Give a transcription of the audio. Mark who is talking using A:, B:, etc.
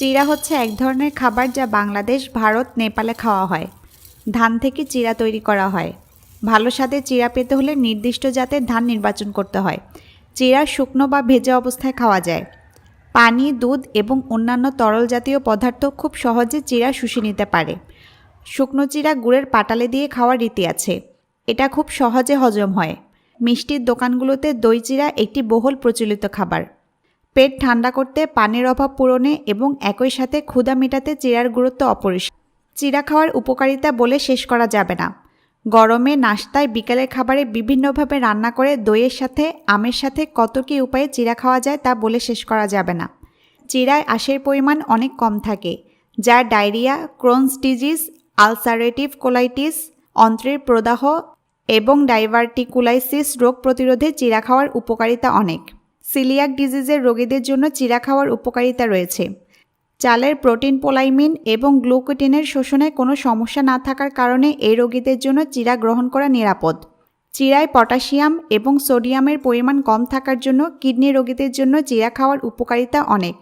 A: চিড়া হচ্ছে এক ধরনের খাবার যা বাংলাদেশ, ভারত, নেপালে খাওয়া হয়। ধান থেকে চিরা তৈরি করা হয়। ভালো স্বাদের চিরা পেতে হলে নির্দিষ্ট জাতের ধান নির্বাচন করতে হয়। চিরা শুকনো বা ভেজে অবস্থায় খাওয়া যায়। পানি, দুধ এবং অন্যান্য তরল জাতীয় পদার্থ খুব সহজে চিরা শুষে নিতে পারে। শুকনো চিরা গুড়ের পাটালে দিয়ে খাওয়ার রীতি আছে। এটা খুব সহজে হজম হয়। মিষ্টির দোকানগুলোতে দই চিরা একটি বহুল প্রচলিত খাবার। পেট ঠান্ডা করতে, পানির অভাব পূরণে এবং একই সাথে ক্ষুধা মেটাতে চিড়ার গুরুত্ব অপরিসীম। চিড়া খাওয়ার উপকারিতা বলে শেষ করা যাবে না। গরমে, নাস্তায়, বিকালের খাবারে বিভিন্নভাবে রান্না করে দইয়ের সাথে, আমের সাথে কত কী উপায়ে চিড়া খাওয়া যায় তা বলে শেষ করা যাবে না। চিড়ায় আঁশের পরিমাণ অনেক কম থাকে, যা diarrhoea, Crohn's disease, ulcerative colitis, অন্ত্রের প্রদাহ এবং ডাইভার্টিকুলাইসিস রোগ প্রতিরোধে চিড়া খাওয়ার উপকারিতা অনেক। সিলিয়াক ডিজিজের রোগীদের জন্য চিরা খাওয়ার উপকারিতা রয়েছে। চালের প্রোটিন, পোলাইমিন এবং গ্লুকোটিনের শোষণে কোনো সমস্যা না থাকার কারণে এই রোগীদের জন্য চিরা গ্রহণ করা নিরাপদ। চিরায় পটাশিয়াম এবং সোডিয়ামের পরিমাণ কম থাকার জন্য কিডনি রোগীদের জন্য চিরা খাওয়ার উপকারিতা অনেক।